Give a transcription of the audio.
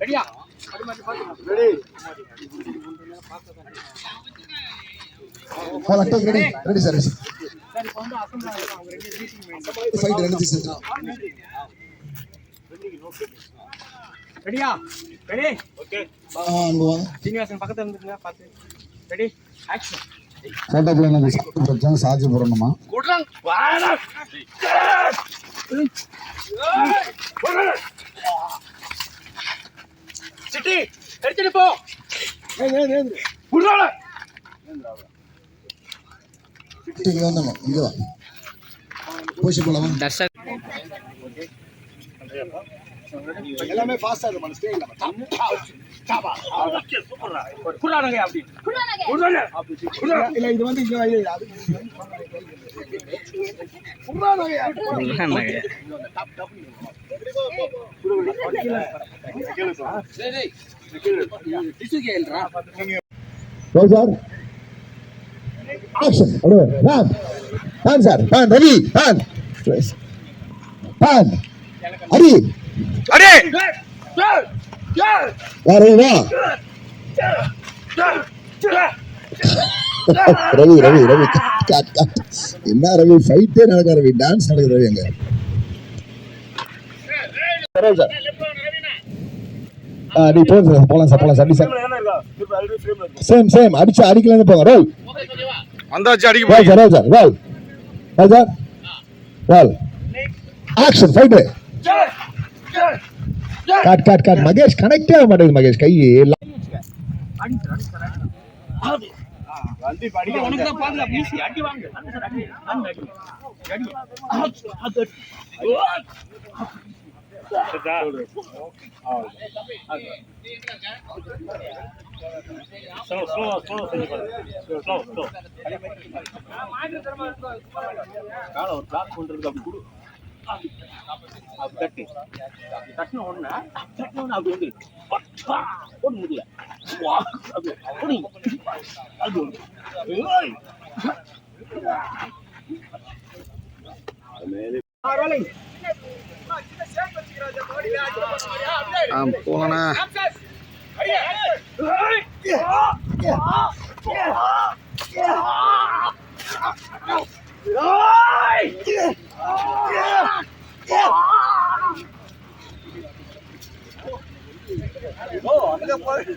ரெடியா All attack ready. Ready, sir. Sir அவங்க ரெண்டு sir. ரெடியா ரெடி வாங்க. சீனிவாசன் பக்கத்துல இருந்துருங்க பார்த்து ரெடி ஆக்ஷன் Plan அந்த சாப்பிட்டு வச்சாங்க, சார்ஜ் போடணுமா சிட்டி எடுத்துட்டு போ. இங்க வந்தோம்? இங்க வா. போஷி போலாமா? எல்லாமே ஃபாஸ்டா இருக்கும். ஸ்டே அப்படி இல்ல இது வந்து இங்க அது. Yes. Pan. Hari. அடே வா வா ரவி ரவி ரவி. என்ன ரவி? ஃபைட்டே நடக்க ரவி. டான்ஸ் நடக்குது ரவி அங்க. நீ போங்க சார் போலாம் சார் போலாம் சார். சார். சேம் சேம் அடிச்சு அடிக்கலன்னு போங்க. ரோல் வந்தாச்சு அடிக்க roll sir roll sir. Roll roll sir roll action fight cut cut cut Mahesh கனெக்டே ஆக மாட்டேங்குது மகேஷ் கை. காலை ஒரு பிளாக் பண்றதுக்கு அப்படி கொடு அப்படி தட்டு அப்படி தட்டின உடனே தட்டின உடனே அப்படி வந்து முடியல அப்படி அப்படி rápido, pô.